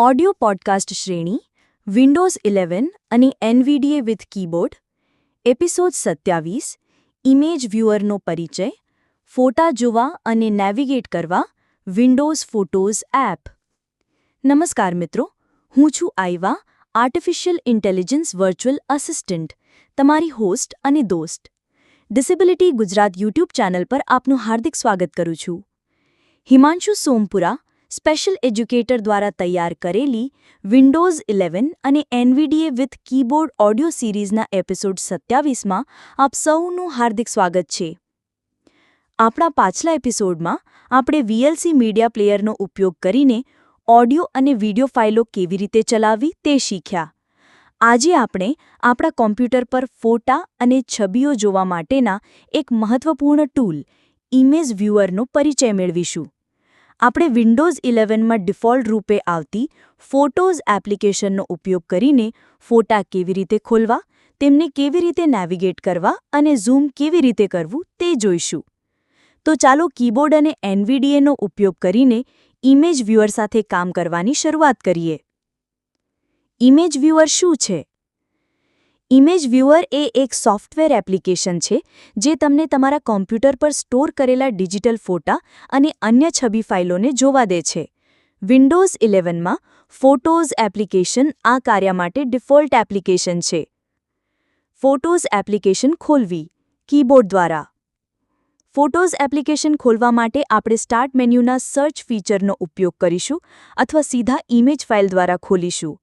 Audio podcast શ્રેણી, Windows eleven અને NVDA with keyboard, episode સત્યાવીસ ઇમેજ વ્યુઅરનો પરિચય, ફોટા જોવા અને નેવિગેટ કરવા, વિન્ડોઝ ફોટોઝ એપ. નમસ્કાર મિત્રો, હું છું Aiva, artificial intelligence virtual assistant, તમારી હોસ્ટ અને દોસ્ત. ડિસેબિલિટી ગુજરાત યુટ્યુબ ચેનલ પર આપનું હાર્દિક સ્વાગત કરું છું. હિમાંશુ સોમપુરા સ્પેશિયલ એજ્યુકેટર દ્વારા તૈયાર કરેલી વિન્ડોઝ ઇલેવન અને એનવીડીએ વિથ કીબોર્ડ ઓડિયો સિરીઝના એપિસોડ સત્યાવીસમાં આપ સૌનું હાર્દિક સ્વાગત છે. આપણા પાછલા એપિસોડમાં આપણે વીએલસી મીડિયા પ્લેયરનો ઉપયોગ કરીને ઓડિયો અને વિડિયો ફાઇલો કેવી રીતે ચલાવવી તે શીખ્યા. આજે આપણે આપણા કોમ્પ્યુટર પર ફોટા અને છબીઓ જોવા માટેના એક મહત્વપૂર્ણ ટૂલ ઇમેજ વ્યુઅરનો પરિચય મેળવીશું. આપણે વિન્ડોઝ ઇલેવનમાં ડિફોલ્ટ રૂપે આવતી ફોટોઝ એપ્લિકેશનનો ઉપયોગ કરીને ફોટા કેવી રીતે ખોલવા, તેમને કેવી રીતે નેવિગેટ કરવા અને ઝૂમ કેવી રીતે કરવું તે જોઈશું. તો ચાલો કીબોર્ડ અને એનવીડીએનો ઉપયોગ કરીને ઇમેજ વ્યુઅર સાથે કામ કરવાની શરૂઆત કરીએ. ઇમેજ વ્યુઅર શું છે? ઇમેજ વ્યુઅર એ એક સોફ્ટવેર એપ્લિકેશન છે જે તમને તમારા કોમ્પ્યુટર પર સ્ટોર કરેલા ડિજિટલ ફોટા અને અન્ય છબી ફાઇલોને જોવા દે છે. વિન્ડોઝ ઇલેવનમાં ફોટોઝ એપ્લિકેશન આ કાર્ય માટે ડિફોલ્ટ એપ્લિકેશન છે. ફોટોઝ એપ્લિકેશન ખોલવી. કીબોર્ડ દ્વારા. ફોટોઝ એપ્લિકેશન ખોલવા માટે આપણે સ્ટાર્ટ મેન્યુના સર્ચ ફીચરનો ઉપયોગ કરીશું અથવા સીધા ઇમેજ ફાઇલ દ્વારા ખોલીશું.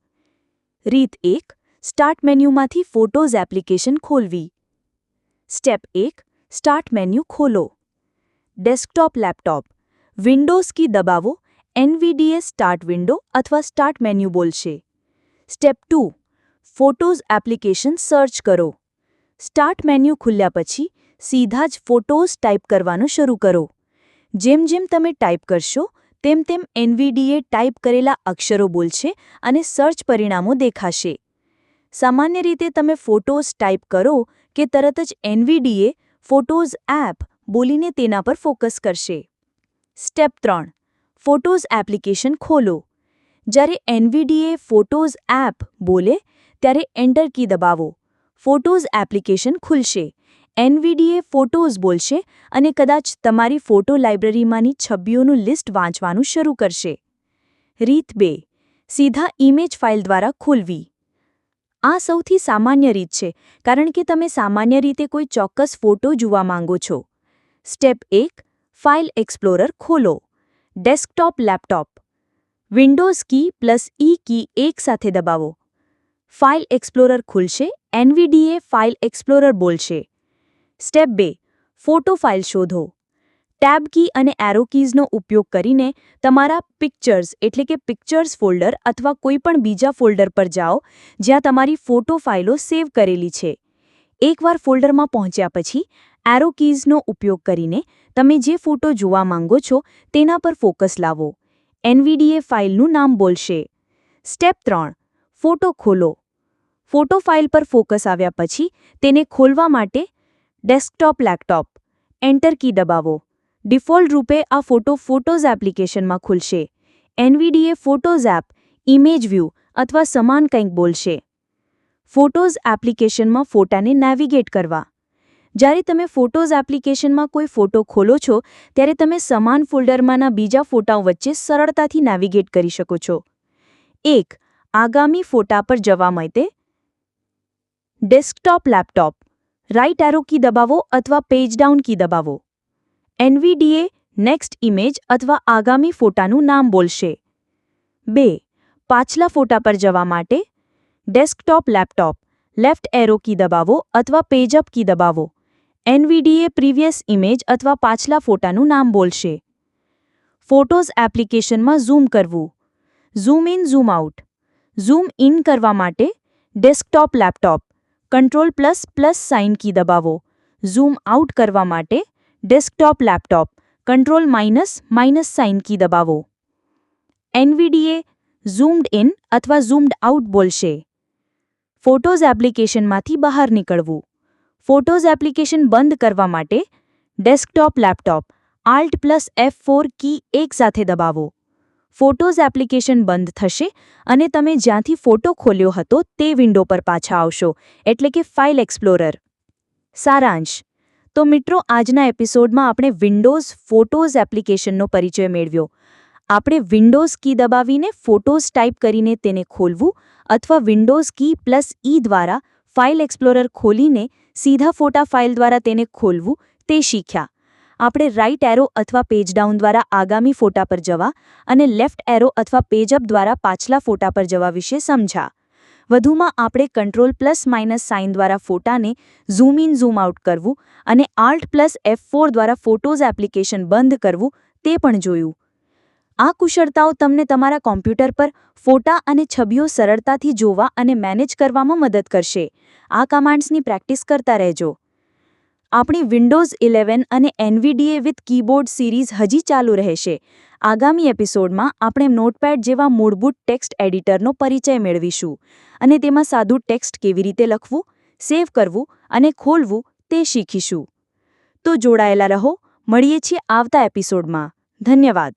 રીત એક. સ્ટાર્ટ મેન્યુમાંથી ફોટોઝ એપ્લિકેશન ખોલવી સ્ટેપ એક સ્ટાર્ટ મેન્યુ ખોલો ડેસ્કટોપ લેપટોપ વિન્ડોઝ કી દબાવો એનવીડીએ સ્ટાર્ટ વિન્ડો અથવા સ્ટાર્ટ મેન્યુ બોલશે step two photos application search કરો સ્ટાર્ટ મેન્યુ ખુલ્યા પછી સીધા જ ફોટોઝ ટાઈપ કરવાનું શરૂ કરો જેમ જેમ તમે ટાઈપ કરશો તેમ તેમ એનવીડીએ ટાઈપ કરેલા અક્ષરો બોલશે અને સર્ચ પરિણામો દેખાશે સામાન્ય રીતે તમે ફોટોઝ ટાઈપ કરો કે તરત જ એનવીડીએ, ફોટોઝ એપ બોલીને તેના પર ફોકસ કરશે. સ્ટેપ ત્રણ, ફોટોઝ એપ્લિકેશન ખોલો. જ્યારે એનવીડીએ, ફોટોઝ એપ બોલે, ત્યારે એન્ટર કી દબાવો. ફોટોઝ એપ્લિકેશન ખુલશે. એનવીડીએ ફોટોઝ બોલશે અને કદાચ તમારી ફોટો લાઇબ્રેરીમાંની છબીઓનું લિસ્ટ વાંચવાનું શરૂ કરશે. રીત બે, સીધા ઇમેજ ફાઇલ દ્વારા ખોલવી. આ સૌથી સામાન્ય રીત છે, કારણ કે તમે સામાન્ય રીતે કોઈ ચોક્કસ ફોટો જોવા માંગો છો. સ્ટેપ એક, ફાઇલ એક્સપ્લોરર ખોલો. Desktop laptop. Windows key plus E key એકસાથે દબાવો. ફાઇલ એક્સપ્લોરર ખુલશે, એનવીડીએ ફાઇલ એક્સપ્લોરર બોલશે. સ્ટેપ બે, ફોટો ફાઇલ શોધો. ટેબ કી અને એરો કીઝનો ઉપયોગ કરીને તમારા પિક્ચર્સ, એટલે કે પિક્ચર્સ ફોલ્ડર અથવા કોઈપણ બીજા ફોલ્ડર પર જાઓ, જ્યાં તમારી ફોટો ફાઇલો સેવ કરેલી છે. એકવાર ફોલ્ડરમાં પહોંચ્યા પછી, એરો કીઝનો ઉપયોગ કરીને તમે જે ફોટો જોવા માંગો છો, તેના પર ફોકસ લાવો. એનવીડીએ ફાઇલનું નામ બોલશે. સ્ટેપ ત્રણ, ફોટો ખોલો. ફોટો ફાઇલ પર ફોકસ આવ્યા પછી, તેને ખોલવા માટે ડેસ્કટોપ, લેપટોપ, એન્ટર કી દબાવો. ડિફોલ્ટ રૂપે આ ફોટો ફોટોઝ એપ્લિકેશનમાં ખુલશે. NVDA photos app, image view અથવા સમાન કંઈક બોલશે. ફોટોઝ એપ્લિકેશનમાં ફોટાને નેવિગેટ કરવા. જ્યારે તમે ફોટોઝ એપ્લિકેશનમાં કોઈ ફોટો ખોલો છો, ત્યારે તમે સમાન ફોલ્ડરમાંના બીજા ફોટાઓ વચ્ચે સરળતાથી નેવિગેટ કરી શકો છો. એક, આગામી ફોટા પર જવા માટે desktop laptop. Right arrow key દબાવો અથવા પેજ ડાઉન કી દબાવો. એનવીડીએ નેક્સ્ટ ઇમેજ અથવા આગામી ફોટાનું નામ બોલશે. બે, પાછલા ફોટા પર જવા માટે desktop laptop, left arrow key દબાવો અથવા પેજઅપ કી દબાવો. એનવીડીએ પ્રીવિયસ ઇમેજ અથવા પાછલા ફોટાનું નામ બોલશે. ફોટોઝ એપ્લિકેશનમાં ઝૂમ કરવું. Zoom in, zoom out. Zoom in કરવા માટે desktop laptop, control plus plus sign key દબાવો. ઝૂમ આઉટ કરવા માટે desktop laptop control minus minus sign key દબાવો. એનવીડીએ ઝૂમ્ડ ઇન અથવા ઝૂમ્ડ આઉટ બોલશે. ફોટોઝ એપ્લિકેશનમાંથી બહાર નીકળવું. ફોટોઝ એપ્લિકેશન બંધ કરવા માટે desktop laptop alt plus F four key એકસાથે દબાવો. ફોટોઝ એપ્લિકેશન બંધ થશે અને તમે જ્યાંથી ફોટો ખોલ્યો હતો તે વિન્ડો પર પાછા આવશો, એટલે કે ફાઇલ એક્સપ્લોરર સારાંશ. તો મિત્રો, આજના એપિસોડમાં આપણે વિન્ડોઝ ફોટોઝ એપ્લિકેશનનો પરિચય મેળવ્યો. આપણે વિન્ડોઝ કી દબાવીને ફોટોઝ ટાઈપ કરીને તેને ખોલવું અથવા વિન્ડોઝ કી પ્લસ ઈ દ્વારા ફાઇલ એક્સપ્લોરર ખોલીને સીધા ફોટા ફાઇલ દ્વારા તેને ખોલવું તે શીખ્યા. આપણે રાઇટ એરો અથવા પેજ ડાઉન દ્વારા આગામી ફોટા પર જવા અને લેફ્ટ એરો અથવા પેજ અપ દ્વારા પાછલા ફોટા પર જવા વિશે સમજ્યા. વધુમાં આપણે કંટ્રોલ પ્લસ માઇનસ સાઇન દ્વારા ફોટાને ઝૂમ ઇન, ઝૂમ આઉટ કરવું અને આલ્ટ પ્લસ એફ ફોર દ્વારા ફોટોઝ એપ્લિકેશન બંધ કરવું તે પણ જોયું. આ કુશળતાઓ તમને તમારા કોમ્પ્યુટર પર ફોટા અને છબીઓ સરળતાથી જોવા અને મેનેજ કરવામાં મદદ કરશે. આ કમાન્ડ્સની પ્રેક્ટિસ કરતા રહેજો. આપણી વિન્ડોઝ ઇલેવન અને એનવીડીએ વિથ કીબોર્ડ સિરીઝ હજી ચાલુ રહેશે. આગામી એપિસોડમાં આપણે નોટપેડ જેવા મૂળભૂત ટેક્સ્ટ એડિટરનો પરિચય મેળવીશું. અને તેમાં સાદું ટેક્સ્ટ કેવી રીતે લખવું સેવ કરવું અને ખોલવું તે શીખીશું. તો જોડાયેલા રહો, મળીએ છીએ આવતા એપિસોડમાં ધન્યવાદ.